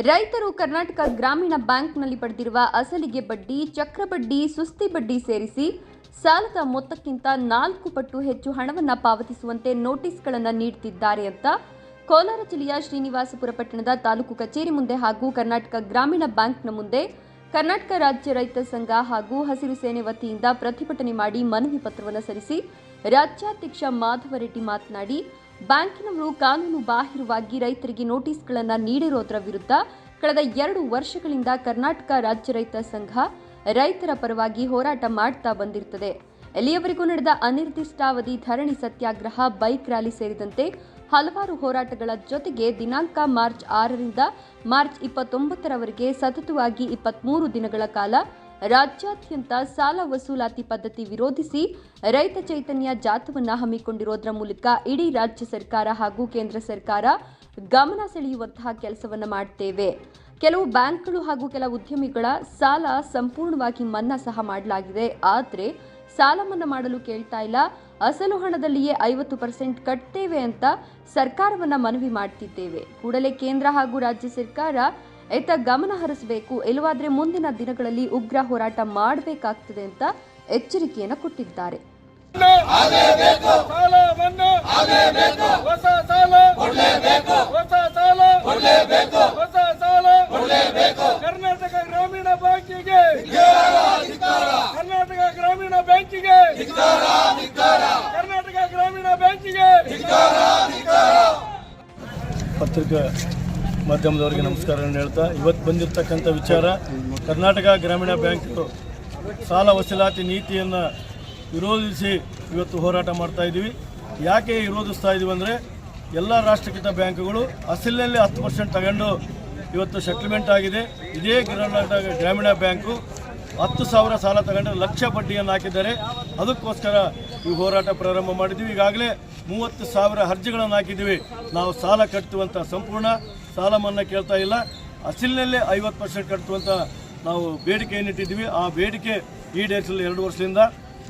ರೈತರು ಕರ್ನಾಟಕ ಗ್ರಾಮೀಣ ಬ್ಯಾಂಕ್ನಲ್ಲಿ ಪಡೆದಿರುವ ಅಸಲಿಗೆ ಬಡ್ಡಿ ಚಕ್ರಬಡ್ಡಿ ಸುಸ್ತಿ ಬಡ್ಡಿ ಸೇರಿಸಿ ಸಾಲದ ಮೊತ್ತಕ್ಕಿಂತ ನಾಲ್ಕು ಪಟ್ಟು ಹೆಚ್ಚು ಹಣವನ್ನು ಪಾವತಿಸುವಂತೆ ನೋಟಿಸ್ಗಳನ್ನು ನೀಡುತ್ತಿದ್ದಾರೆ ಅಂತ ಕೋಲಾರ ಜಿಲ್ಲೆಯ ಶ್ರೀನಿವಾಸಪುರ ಪಟ್ಟಣದ ತಾಲೂಕು ಕಚೇರಿ ಮುಂದೆ ಹಾಗೂ ಕರ್ನಾಟಕ ಗ್ರಾಮೀಣ ಬ್ಯಾಂಕ್ನ ಮುಂದೆ ಕರ್ನಾಟಕ ರಾಜ್ಯ ರೈತ ಸಂಘ ಹಾಗೂ ಹಸಿರು ಸೇನೆ ವತಿಯಿಂದ ಪ್ರತಿಭಟನೆ ಮಾಡಿ ಮನವಿ ಪತ್ರವನ್ನು ಸಲ್ಲಿಸಿ ರಾಜ್ಯಾಧ್ಯಕ್ಷ ಮಾಧವ ರೆಡ್ಡಿ ಮಾತನಾಡಿ ಬ್ಯಾಂಕಿನವರು ಕಾನೂನು ಬಾಹಿರವಾಗಿ ರೈತರಿಗೆ ನೋಟಿಸ್ಗಳನ್ನು ನೀಡಿರೋದರ ವಿರುದ್ಧ ಕಳೆದ ಎರಡು ವರ್ಷಗಳಿಂದ ಕರ್ನಾಟಕ ರಾಜ್ಯ ರೈತ ಸಂಘ ರೈತರ ಪರವಾಗಿ ಹೋರಾಟ ಮಾಡ್ತಾ ಬಂದಿರುತ್ತದೆ ಎಲ್ಲಿಯವರೆಗೂ ನಡೆದ ಅನಿರ್ದಿಷ್ಟಾವಧಿ ಧರಣಿ ಸತ್ಯಾಗ್ರಹ, ಬೈಕ್ ರ್ಯಾಲಿ ಸೇರಿದಂತೆ ಹಲವಾರು ಹೋರಾಟಗಳ ಜೊತೆಗೆ ದಿನಾಂಕ ಮಾರ್ಚ್ ಆರರಿಂದ ಮಾರ್ಚ್ ಇಪ್ಪತ್ತೊಂಬತ್ತರವರೆಗೆ ಸತತವಾಗಿ ಇಪ್ಪತ್ಮೂರು ದಿನಗಳ ಕಾಲ ರಾಜ್ಯಾದ್ಯಂತ ಸಾಲ ವಸೂಲಾತಿ ಪದ್ಧತಿ ವಿರೋಧಿಸಿ ರೈತ ಚೈತನ್ಯ ಜಾಥವನ್ನು ಹಮ್ಮಿಕೊಂಡಿರೋದ್ರ ಮೂಲಕ ಇಡೀ ರಾಜ್ಯ ಸರ್ಕಾರ ಹಾಗೂ ಕೇಂದ್ರ ಸರ್ಕಾರ ಗಮನ ಸೆಳೆಯುವಂತಹ ಕೆಲಸವನ್ನ ಮಾಡ್ತೇವೆ. ಕೆಲವು ಬ್ಯಾಂಕ್ಗಳು ಹಾಗೂ ಕೆಲ ಉದ್ಯಮಿಗಳ ಸಾಲ ಸಂಪೂರ್ಣವಾಗಿ ಮನ್ನಾ ಸಹ ಮಾಡಲಾಗಿದೆ. ಆದರೆ ಸಾಲ ಮನ್ನಾ ಮಾಡಲು ಕೇಳ್ತಾ ಇಲ್ಲ. ಅಸಲು ಹಣದಲ್ಲಿಯೇ ಐವತ್ತು ಪರ್ಸೆಂಟ್ ಕಟ್ತೇವೆ ಅಂತ ಸರ್ಕಾರವನ್ನ ಮನವಿ ಮಾಡ್ತಿದ್ದೇವೆ. ಕೂಡಲೇ ಕೇಂದ್ರ ಹಾಗೂ ರಾಜ್ಯ ಸರ್ಕಾರ ಎತ್ತ ಗಮನ ಹರಿಸಬೇಕು. ಇಲ್ಲವಾದ್ರೆ ಮುಂದಿನ ದಿನಗಳಲ್ಲಿ ಉಗ್ರ ಹೋರಾಟ ಮಾಡಬೇಕಾಗ್ತದೆ ಅಂತ ಎಚ್ಚರಿಕೆಯನ್ನು ಕೊಟ್ಟಿದ್ದಾರೆ. ಸಾಲ ಮನ್ನಾ ಹೊಸ ಸಾಲ ಹೊಸ ಸಾಲ ಹೊಸ ಸಾಲ ಕರ್ನಾಟಕ ಗ್ರಾಮೀಣ ಬ್ಯಾಂಕಿಗೆ ಕರ್ನಾಟಕ ಗ್ರಾಮೀಣ ಬ್ಯಾಂಕಿಗೆ ಕರ್ನಾಟಕ ಗ್ರಾಮೀಣ ಬ್ಯಾಂಕಿಗೆ ಪತ್ರಿಕಾ ಮಾಧ್ಯಮದವರಿಗೆ ನಮಸ್ಕಾರವನ್ನು ಹೇಳ್ತಾ, ಇವತ್ತು ಬಂದಿರತಕ್ಕಂಥ ವಿಚಾರ, ಕರ್ನಾಟಕ ಗ್ರಾಮೀಣ ಬ್ಯಾಂಕ್ ಸಾಲ ವಸೂಲಾತಿ ನೀತಿಯನ್ನು ವಿರೋಧಿಸಿ ಇವತ್ತು ಹೋರಾಟ ಮಾಡ್ತಾ ಇದ್ದೀವಿ. ಯಾಕೆ ವಿರೋಧಿಸ್ತಾ ಇದ್ದೀವಿ ಅಂದರೆ, ಎಲ್ಲ ರಾಷ್ಟ್ರೀಕೃತ ಬ್ಯಾಂಕ್ಗಳು ಅಸಲಿನಲ್ಲಿ ಹತ್ತು ಪರ್ಸೆಂಟ್ ತಗೊಂಡು ಇವತ್ತು ಸೆಟ್ಲ್ಮೆಂಟ್ ಆಗಿದೆ. ಇದೇ ಕರ್ನಾಟಕ ಗ್ರಾಮೀಣ ಬ್ಯಾಂಕು ಹತ್ತು ಸಾವಿರ ಸಾಲ ತಗೊಂಡು ಲಕ್ಷ ಬಡ್ಡಿಯನ್ನು ಹಾಕಿದ್ದಾರೆ. ಅದಕ್ಕೋಸ್ಕರ ಈ ಹೋರಾಟ ಪ್ರಾರಂಭ ಮಾಡಿದ್ದೀವಿ ಈಗಾಗಲೇ ಮೂವತ್ತು ಸಾವಿರ ಅರ್ಜಿಗಳನ್ನು ಹಾಕಿದ್ದೀವಿ. ನಾವು ಸಾಲ ಕಟ್ಟುವಂಥ ಸಂಪೂರ್ಣ ಸಾಲ ಮನ್ನಾ ಕೇಳ್ತಾ ಇಲ್ಲ. ಅಸಲಿನಲ್ಲೇ ಐವತ್ತು ಪರ್ಸೆಂಟ್ ಕಟ್ಟುವಂಥ ನಾವು ಬೇಡಿಕೆಯನ್ನು ಇಟ್ಟಿದ್ದೀವಿ ಆ ಬೇಡಿಕೆ ಈಡೇರಿಸಲು ಎರಡು ವರ್ಷದಿಂದ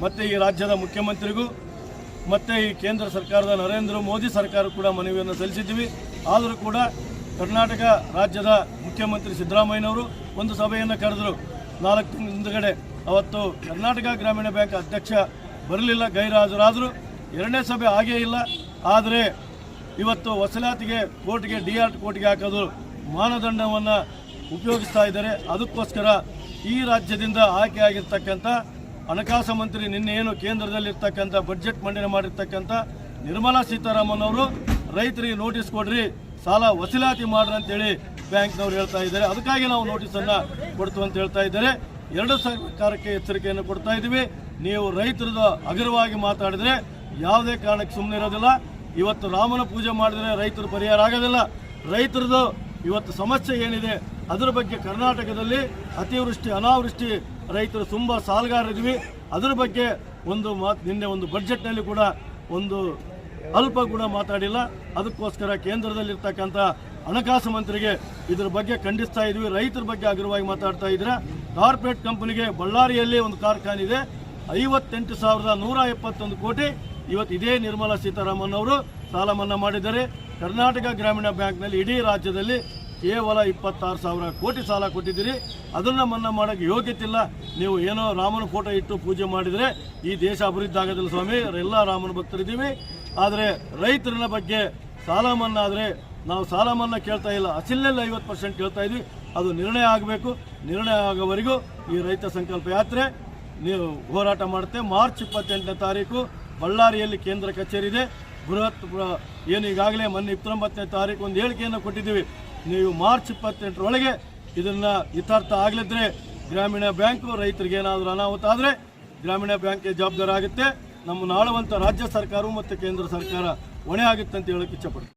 ಮತ್ತು ಈ ರಾಜ್ಯದ ಮುಖ್ಯಮಂತ್ರಿಗೂ ಮತ್ತು ಈ ಕೇಂದ್ರ ಸರ್ಕಾರದ ನರೇಂದ್ರ ಮೋದಿ ಸರ್ಕಾರ ಕೂಡ ಮನವಿಯನ್ನು ಸಲ್ಲಿಸಿದ್ದೀವಿ. ಆದರೂ ಕೂಡ ಕರ್ನಾಟಕ ರಾಜ್ಯದ ಮುಖ್ಯಮಂತ್ರಿ ಸಿದ್ದರಾಮಯ್ಯನವರು ಒಂದು ಸಭೆಯನ್ನು ಕರೆದರು. ನಾಲ್ಕು ತಿಂಗಳ ಹಿಂದುಗಡೆ ಅವತ್ತು ಕರ್ನಾಟಕ ಗ್ರಾಮೀಣ ಬ್ಯಾಂಕ್ ಅಧ್ಯಕ್ಷ ಬರಲಿಲ್ಲ, ಗೈರಾಜರಾದರು ಎರಡನೇ ಸಭೆ ಆಗೇ ಇಲ್ಲ. ಆದರೆ ಇವತ್ತು ವಸೂಲಾತಿಗೆ ಕೋರ್ಟ್ಗೆ ಡಿ ಆರ್ ಕೋರ್ಟ್ಗೆ ಹಾಕೋದು ಮಾನದಂಡವನ್ನು ಉಪಯೋಗಿಸ್ತಾ ಇದ್ದಾರೆ. ಅದಕ್ಕೋಸ್ಕರ ಈ ರಾಜ್ಯದಿಂದ ಆಯ್ಕೆಯಾಗಿರ್ತಕ್ಕಂಥ ಹಣಕಾಸು ಮಂತ್ರಿ ನಿನ್ನೆ ಏನು ಕೇಂದ್ರದಲ್ಲಿರ್ತಕ್ಕಂಥ ಬಡ್ಜೆಟ್ ಮಂಡನೆ ಮಾಡಿರ್ತಕ್ಕಂಥ ನಿರ್ಮಲಾ ಸೀತಾರಾಮನ್ ಅವರು ರೈತರಿಗೆ ನೋಟಿಸ್ ಕೊಡ್ರಿ, ಸಾಲ ವಸೂಲಾತಿ ಮಾಡ್ರಿ ಅಂತೇಳಿ ಬ್ಯಾಂಕ್ನವ್ರು ಹೇಳ್ತಾ ಇದ್ದಾರೆ. ಅದಕ್ಕಾಗಿ ನಾವು ನೋಟಿಸನ್ನು ಕೊಡ್ತು ಅಂತ ಹೇಳ್ತಾ ಇದ್ದಾರೆ. ಎರಡು ಸರ್ಕಾರಕ್ಕೆ ಎಚ್ಚರಿಕೆಯನ್ನು ಕೊಡ್ತಾ ಇದ್ದೀವಿ. ನೀವು ರೈತರದ ಅಗರವಾಗಿ ಮಾತಾಡಿದ್ರೆ ಯಾವುದೇ ಕಾರಣಕ್ಕೆ ಸುಮ್ಮನೆ ಇರೋದಿಲ್ಲ. ಇವತ್ತು ರಾಮನ ಪೂಜೆ ಮಾಡಿದ್ರೆ ರೈತರು ಪರಿಹಾರ ಆಗೋದಿಲ್ಲ. ರೈತರದು ಇವತ್ತು ಸಮಸ್ಯೆ ಏನಿದೆ, ಅದರ ಬಗ್ಗೆ ಕರ್ನಾಟಕದಲ್ಲಿ ಅತಿವೃಷ್ಟಿ, ಅನಾವೃಷ್ಟಿ ರೈತರು ತುಂಬ ಸಾಲಗಾರರಿದ್ವಿ. ಅದರ ಬಗ್ಗೆ ಒಂದು ಮಾತು, ನಿನ್ನೆ ಒಂದು ಬಡ್ಜೆಟ್ನಲ್ಲಿ ಕೂಡ ಒಂದು ಅಲ್ಪ ಕೂಡ ಮಾತಾಡಿಲ್ಲ. ಅದಕ್ಕೋಸ್ಕರ ಕೇಂದ್ರದಲ್ಲಿರ್ತಕ್ಕಂಥ ಹಣಕಾಸು ಮಂತ್ರಿಗೆ ಇದ್ರ ಬಗ್ಗೆ ಖಂಡಿಸ್ತಾ ಇದ್ವಿ. ರೈತರ ಬಗ್ಗೆ ಅಗ್ರವಾಗಿ ಮಾತಾಡ್ತಾ ಇದ್ರೆ. ಕಾರ್ಪೊರೇಟ್ ಕಂಪನಿಗೆ ಬಳ್ಳಾರಿಯಲ್ಲಿ ಒಂದು ಕಾರ್ಖಾನೆ ಇದೆ. ಐವತ್ತೆಂಟು ಸಾವಿರದ ನೂರ ಎಪ್ಪತ್ತೊಂದು ಕೋಟಿ ಇವತ್ತು ಇದೇ ನಿರ್ಮಲಾ ಸೀತಾರಾಮನ್ ಅವರು ಸಾಲ ಮನ್ನಾ ಮಾಡಿದ್ದಾರೆ. ಕರ್ನಾಟಕ ಗ್ರಾಮೀಣ ಬ್ಯಾಂಕ್ನಲ್ಲಿ ಇಡೀ ರಾಜ್ಯದಲ್ಲಿ ಕೇವಲ ಇಪ್ಪತ್ತಾರು ಸಾವಿರ ಕೋಟಿ ಸಾಲ ಕೊಟ್ಟಿದ್ದೀರಿ. ಅದನ್ನು ಮನ್ನಾ ಮಾಡೋಕ್ಕೆ ಯೋಗ್ಯತೆ ಇಲ್ಲ ನೀವು ಏನೋ ರಾಮನ ಫೋಟೋ ಇಟ್ಟು ಪೂಜೆ ಮಾಡಿದರೆ ಈ ದೇಶ ಅಭಿವೃದ್ಧಿ ಆಗೋದಿಲ್ಲ ಸ್ವಾಮಿ. ಎಲ್ಲ ರಾಮನ ಭಕ್ತರಿದ್ದೀವಿ. ಆದರೆ ರೈತರ ಬಗ್ಗೆ ಸಾಲ ಮನ್ನಾ ಆದರೆ ನಾವು ಸಾಲ ಮನ್ನಾ ಕೇಳ್ತಾ ಇಲ್ಲ. ಅಸಿಲ್ಲೆಲ್ಲ ಐವತ್ತು ಪರ್ಸೆಂಟ್ ಕೇಳ್ತಾ ಇದ್ವಿ. ಅದು ನಿರ್ಣಯ ಆಗಬೇಕು. ನಿರ್ಣಯ ಆಗೋವರೆಗೂ ಈ ರೈತ ಸಂಕಲ್ಪ ಯಾತ್ರೆ ನೀವು ಹೋರಾಟ ಮಾಡುತ್ತೆ. ಮಾರ್ಚ್ ಇಪ್ಪತ್ತೆಂಟನೇ ತಾರೀಕು ಬಳ್ಳಾರಿಯಲ್ಲಿ ಕೇಂದ್ರ ಕಚೇರಿ ಇದೆ. ಬೃಹತ್ ಏನು ಈಗಾಗಲೇ ಮೊನ್ನೆ ಇಪ್ಪತ್ತೊಂಬತ್ತನೇ ತಾರೀಕು ಒಂದು ಹೇಳಿಕೆಯನ್ನು ಕೊಟ್ಟಿದ್ದೀವಿ. ನೀವು ಮಾರ್ಚ್ ಇಪ್ಪತ್ತೆಂಟರೊಳಗೆ ಇದನ್ನು ಇತ್ಯರ್ಥ ಆಗಲಿದ್ರೆ ಗ್ರಾಮೀಣ ಬ್ಯಾಂಕು ರೈತರಿಗೆ ಏನಾದರೂ ಅನಾಹುತ ಆದರೆ ಗ್ರಾಮೀಣ ಬ್ಯಾಂಕ್ಗೆ ಜವಾಬ್ದಾರಿ ಆಗುತ್ತೆ ನಮ್ಮ ನಾಳುವಂಥ ರಾಜ್ಯ ಸರ್ಕಾರವು ಮತ್ತು ಕೇಂದ್ರ ಸರ್ಕಾರ ಹೊಣೆ ಆಗುತ್ತೆ ಅಂತ ಹೇಳಕ್ಕೆ ಇಚ್ಛಪಡ್ತೀನಿ.